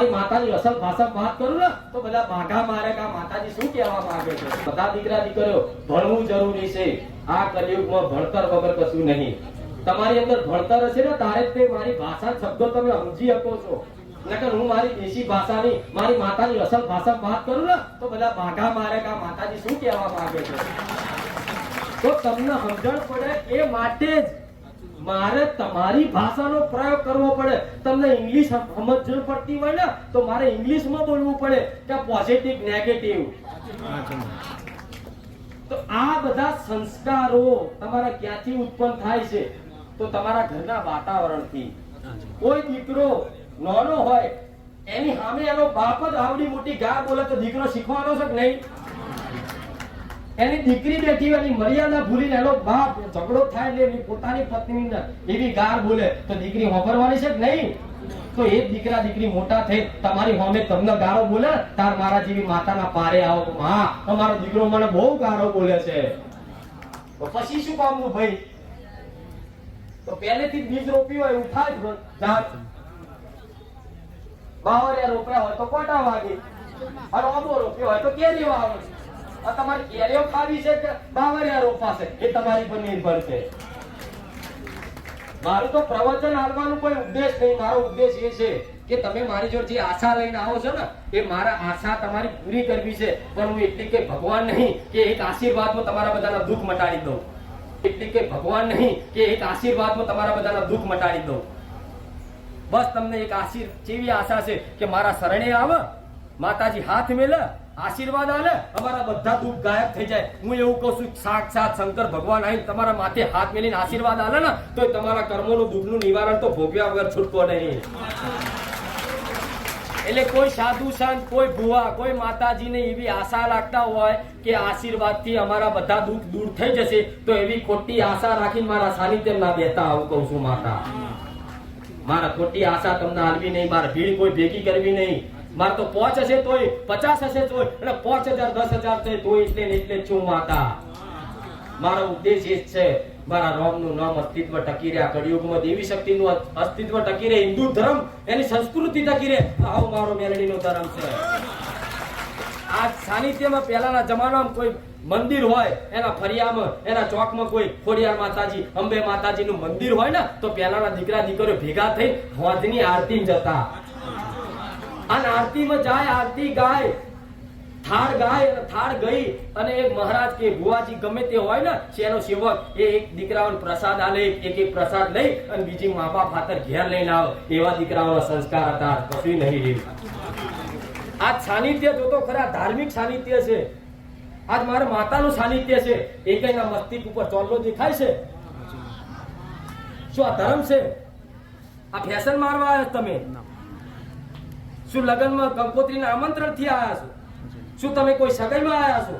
મારી માતાની અસલ ભાષામાં વાત કરું ને, તો બધા બાઘા મારે કે માતાજી શું કહેવા માંગે છે? બધા દીકરા દીકરીઓ, ભણવું જરૂરી છે. આ કલયુગમાં ભણતર વગર કશું નહીં. તમારી અંદર ભણતર હશે ને, તારે તે મારી ભાષા શબ્દો તમે સમજી શકો છો. નકર હું મારી દેશી ભાષાની, મારી માતાની અસલ ભાષામાં વાત કરું ને, તો બધા બાઘા મારે કે માતાજી શું કહેવા માંગે છે? તો તમને સમજણ પડે એ માટે જ મારે તમારી ભાષાનો પ્રયોગ કરવો પડે. તમને ઇંગ્લિશ સમજણ પડતી હોય ને, તો મારે ઇંગ્લિશમાં બોલવું પડે કે પોઝિટિવ નેગેટિવ તો આ બધા સંસ્કારો તમારા ક્યાંથી ઉત્પન્ન થાય છે? તો તમારા ઘરના વાતાવરણથી. કોઈ દીકરો નાનો હોય, એની સામે એનો બાપ જ આવડી મોટી ગા બોલે તો દીકરો શીખવાનો છે કે નહીં? એની દીકરી બેઠી એની મર્યાદા ભૂલીને એનો બાપ ઝઘડો થાય એટલે એની પોતાની પત્નીને એવી ગાર બોલે, તો દીકરી વાપરવાની છે કે નહીં? તો એ દીકરા દીકરી મોટા થઈ, તમારી હોમે તમને ગારો બોલે? તાર મારા જેવી માતાના પારે આવો. હા તમારો દીકરો મને બહુ ગારો બોલે છે. પછી શું કામનું ભાઈ? તો પહેલેથી બીજ રોપ્યું હોય, ઉઠાય જાત. બાવરિયા રોપ્યા હોય તો કોટા વાગે? અને આંબો રોપ્યો હોય તો કેરી વાવે તમારી કેરીઓ ખાવી છે કે બાવરિયા રોપાશે? એ તમારી પર નિર્ભર છે. મારું તો પ્રવચન હાલવાનો કોઈ ઉદ્દેશ નહીં. મારો ઉદ્દેશ એ છે કે તમે મારી જોડે જે આશા લઈને આવો છો ને, એ મારા આશા તમારી પૂરી કરવી છે. પણ હું એટલી કે ભગવાન નહીં કે એક આશીર્વાદમાં તમારા બધાના દુઃખ મટાડી દઉં. એટલી કે ભગવાન નહીં કે એક આશીર્વાદમાં તમારા બધાના દુઃખ મટાડી દઉં. બસ તમને એક આશીર કેવી આશા છે કે મારા શરણે આવે, માતાજી હાથ મેલે આશીર્વાદ આલે, અમારા બધા દુઃખ ગાયબ થઈ જાય. હું એવું કહું છું, સાક્ષાત શંકર ભગવાન આવીને તમારા માથે હાથ મેલીને આશીર્વાદ આલે ને, તો તમારા કર્મોનું, દુઃખનું નિવારણ તો ભોગવ્યા વગર છૂટકો નહીં. એટલે કોઈ સાધુ સંત, કોઈ ભુવા, કોઈ માતાજીને એવી આશા રાખતા હોય કે આશીર્વાદથી અમારા બધા દુઃખ દૂર થઈ જશે, તો એવી ખોટી આશા રાખીને મારા સાનિધ્યમાં બેતા આવું કહું છું માતા. મારા ખોટી આશા તમને હાલવી નહીં, મારા ભીડ કોઈ ભેગી કરવી નહીં. મારે તો પોચ હશે તોય, પચાસ હશે તોય, અને પાંચ હજાર, દસ હજાર છે તોય એટલે ને એટલે છું માતા. મારો ઉદ્દેશ એ જ છે, મારા રોમનું નામ અસ્તિત્વ ટકી રહે આ કળિયુગમાં દેવી શક્તિનું અસ્તિત્વ ટકી રહે, હિન્દુ ધર્મ, એની સંસ્કૃતિ ટકી રહે, આવો મારો મેલડીનો ધર્મ છે. આ સાનિધ્યમાં પહેલાના જમાનામાં કોઈ મંદિર હોય, એના ફરિયામાં, એના ચોકમાં કોઈ ખોડિયાર માતાજી, અંબે માતાજીનું મંદિર હોય ને, તો પહેલાના દીકરા દીકરીઓ ભેગા થઈ હોજની આરતી જતા. અને આરતીમાં જાય, આરતી ગાય, થાળ ગાય અને થાળ ગઈ અને એક મહારાજ કે, ભુવાજી, ગમે તે હોય ને, શેનો સેવક? એ એક દીકરાઓને પ્રસાદ આલે, એક એક પ્રસાદ લઈ અને બીજી મા બાપ હાથર ઘેર લઈને આવે. એવા દીકરાઓના સંસ્કાર હતા કશું નહીં રહ્યું. આ સાનિધ્ય જોતો ખરા, ધાર્મિક સાનિધ્ય છે. આજ મારા માતાનું સાનિધ્ય છે. એ કઈના મસ્તિષ્ક ઉપર ચોલ્લો દેખાય છે? શું આ ધર્મ છે? આ ફેશન મારવા આવ્યા તમે? શું લગ્નમાં આમંત્રણથી આવ્યા છો? શું તમે કોઈ સગાઈમાં આવ્યા છો?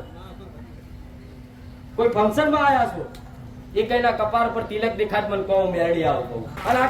કોઈ ફંક્શનમાં આવ્યા છો? એ કઈના કપાળ પર તિલક દેખાડ મને કહો મેરડી આવો કહું. અને